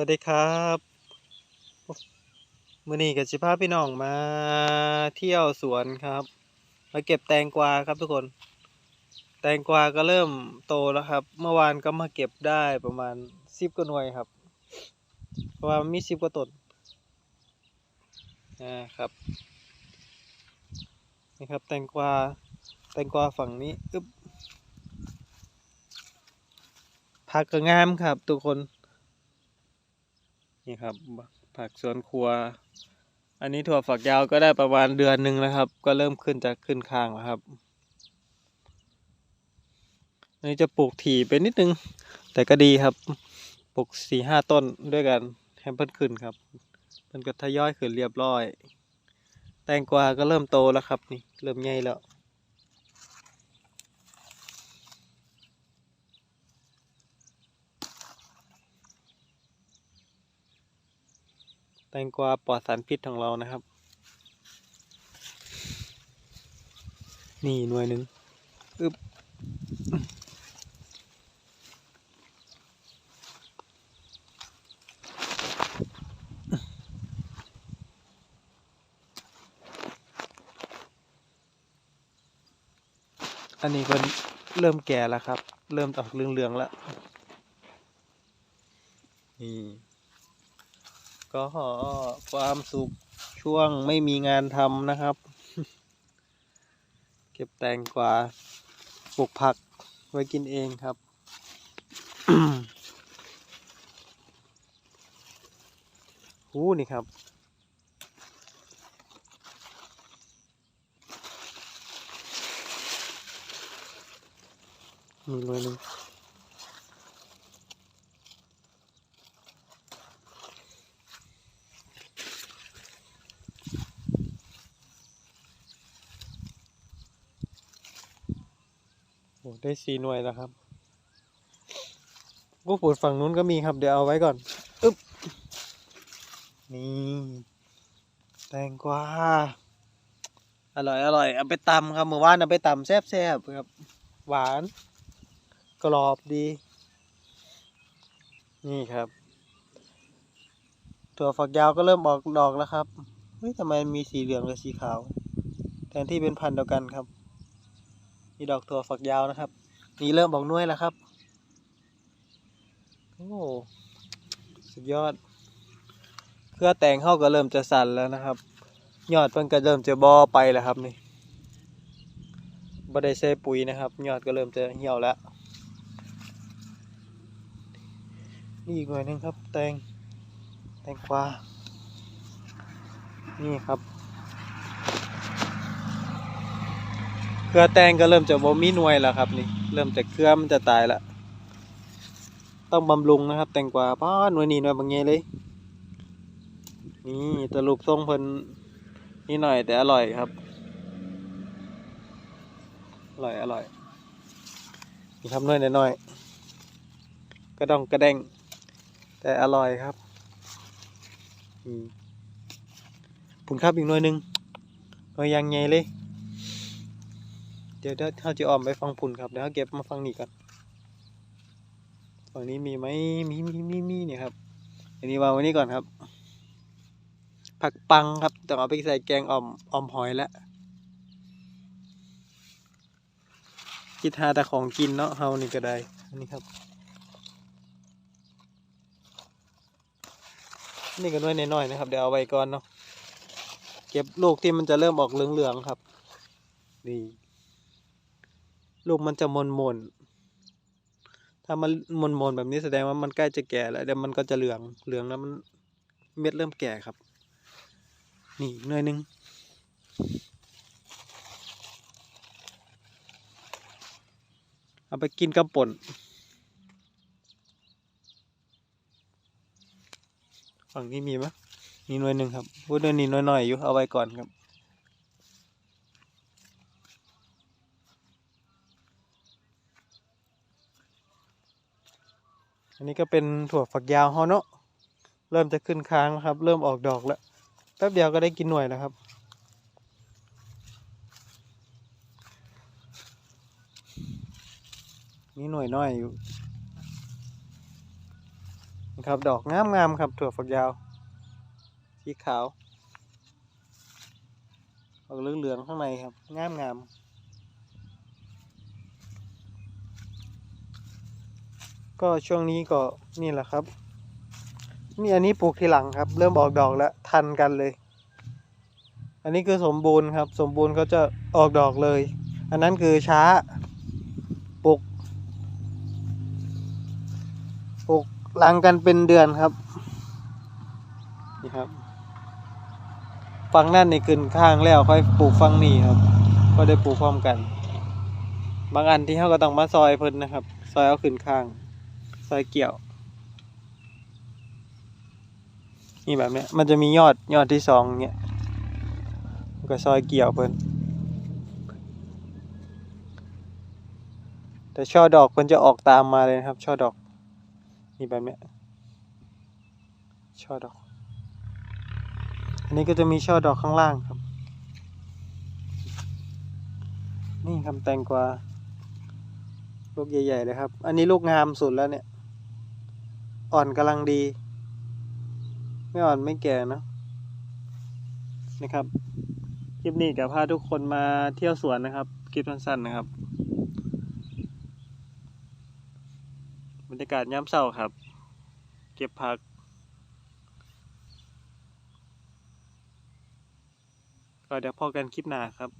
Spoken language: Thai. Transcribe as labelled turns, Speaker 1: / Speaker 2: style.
Speaker 1: วัสดีครับมือนี้ก็สิพาพี่น้องมาเที่ยวสวนครับ มาเก็บแตงกวาครับทุกคน แตงกวาก็เริ่มโตแล้วครับ เมื่อวานก็มาเก็บได้ประมาณ10กว่าหน่วยครับเพราะว่ามันมี10กว่าต้นอ่าครับนี่ครับ แตงกวาแตงกวาฝั่งนี้อึ๊บผักก็งามครับ ทุกคน นี่ครับผักสวนครัว อันนี้ถั่วฝักยาวก็ได้ประมาณเดือนหนึ่งแล้วครับ ก็เริ่มขึ้นจะขึ้นคางแล้วครับอันนี้จะปลูกถี่ไปนิดนึง แต่ก็ดีครับปลูกสี่ห้าต้นด้วยกันให้เพิ่นขึ้นครับเพิ่นก็ทยอยขึ้นเรียบร้อย แตงกวาก็เริ่มโตแล้วครับนี่เริ่มใหญ่แล้ว แตงกวาปลอดสารพิษของเรานะครับ นี่หน่วยหนึ่งอึบอันนี้ก็เริ่มแก่แล้วครับ เริ่มออกเหลืองๆแล้วนี่ ก็ความสุขช่วงไม่มีงานทำนะครับ เก็บแตงกวาปลูกผักไว้กินเองครับหูนี่ครับมีหน่วยหนึ่ง โอ้ได้สี่หน่วยแล้วครับกูปูดฝั่งนู้นก็มีครับ เดี๋ยวเอาไว้ก่อนอึ๊บนี่ แตงกวาอร่อยอร่อยเอาไปตำครับเมื่อวานเอาไปตำแซ่บๆครับ หวาน กรอบดี นี่ครับถั่วฝักยาวก็เริ่มออกดอกแล้วครับเฮ้ยทำไมมีสีเหลืองกับสีขาว แทนที่เป็นพันธุ์เดียวกันครับ มีดอกถั่วฝักยาวนะครับ นี่เริ่มออกน่วยแล้วครับ โอ้สุดยอด เครือแตงเข้าก็เริ่มจะสั่นแล้วนะครับ ยอดมันก็เริ่มจะบอไปแล้วครับนี่บ่ได้ใส่ปุ๋ยนะครับ ยอดก็เริ่มจะเหี่ยวแล้วนี่อีกหน่อยนึงครับ แตงแตงกวานี่ครับ เค รือแตงก็เริ่มจะบ่มีหน่วยแล้วครับนี่เริ่มจะเครือมันจะตายล้วต้องบำรุงนะครับ แตงกวาป้าหน่วยนี้หน่วยบางเงเลย นี่ตะลุปทรงเพิ่นนี่หน่อยแต่อร่อยครับอร่อยอร่อยนี่ครับหน่วยน้อยกระดองกระแดง แต่อร่อยครับผุนครับอีกหน่วยหนึ่งหน่วยยังไงเลยเดี๋ย เดี๋ยวเขาจะออมไปฟังผุนครับเดี๋ยวเขาเก็บมาฟังนี่ก่อนฝั่งนี้มีไหมมีมีมีมีเนี่ยครับ อันนี้วางไว้นี่ก่อนครับ ผักปังครับต้องเอาไปใส่แกงอ่อมอ่อมหอยแล้วคิดหาแต่ของกินเนาะเฮานี่ก็ได้ อันนี้ครับ นี่ก็น้อยน้อยๆนะครับ เดี๋ยวเอาไว้ก่อนเนาะ เก็บลูกที่มันจะเริ่มออกเหลืองๆครับ นี่ ลูกมันจะมนมนถ้ามันมนมนแบบนี้แสดงว่ามันใกล้จะแก่แล้วเดี๋ยวมันก็จะเหลืองเหลืองแล้วมันเม็ดเริ่มแก่ครับ นี่หน่อยหนึงเอาไปกินกับป่นฝั่งนี้มีไหมมีหน่วยหนึ่งครับพูดเรื่องนี้น้อยๆอยู่เอาไว้ก่อนครับ อันนี้ก็เป็นถั่วฝักยาวฮอเนาะเริ่มจะขึ้นค้างแล้วครับ เริ่มออกดอกแล้วแป๊บเดียวก็ได้กินหน่วยแล้วครับ นี่หน่วยน้อยอยู่นะครับดอกงามงามๆครับ ถั่วฝักยาว สีขาวออกเหลืองๆข้างในครับงามงามๆ ก็ช่วงนี้ก็นี่แหละครับ นี่อันนี้ปลูกทีหลังครับ เริ่มออกดอกแล้วทันกันเลย อันนี้คือสมบูรณ์ครับ สมบูรณ์ก็จะออกดอกเลย อันนั้นคือช้าปลูกปลูกหลังกันเป็นเดือนครับนี่ครับฟังนั่นนี่ขึ้นข้างแล้วค่อยปลูกฟังนี่ครับ ก็ได้ปลูกพร้อมกัน บางอันที่เขาก็ต้องมาซอยเพิ่นนะครับ ซอยเอาขึ้นข้าง ซอยเกี่ยว นี่แบบเนี้ย มันจะมียอดยอดที่สองเนี้ยก็ซอยเกี่ยวเพิ่นแต่ช่อดอกเพิ่นจะออกตามมาเลยนะครับ ช่อดอก นี่แบบเนี้ย ช่อดอก อันนี้ก็จะมีช่อดอกข้างล่างครับ นี่ครับแตงกวาลูกใหญ่ๆเลยครับ อันนี้ลูกงามสุดแล้วเนี่ย อ่อนกำลังดี ไม่อ่อนไม่แก่เนะนะครับ คลิปนี้จะพาทุกคนมาเที่ยวสวนนะครับคลิปสั้นๆนะครับบรรยากาศย้ำเศร้าครับ เก็บผัก ก็เดี๋ยวพอกันคลิปหน้าครับ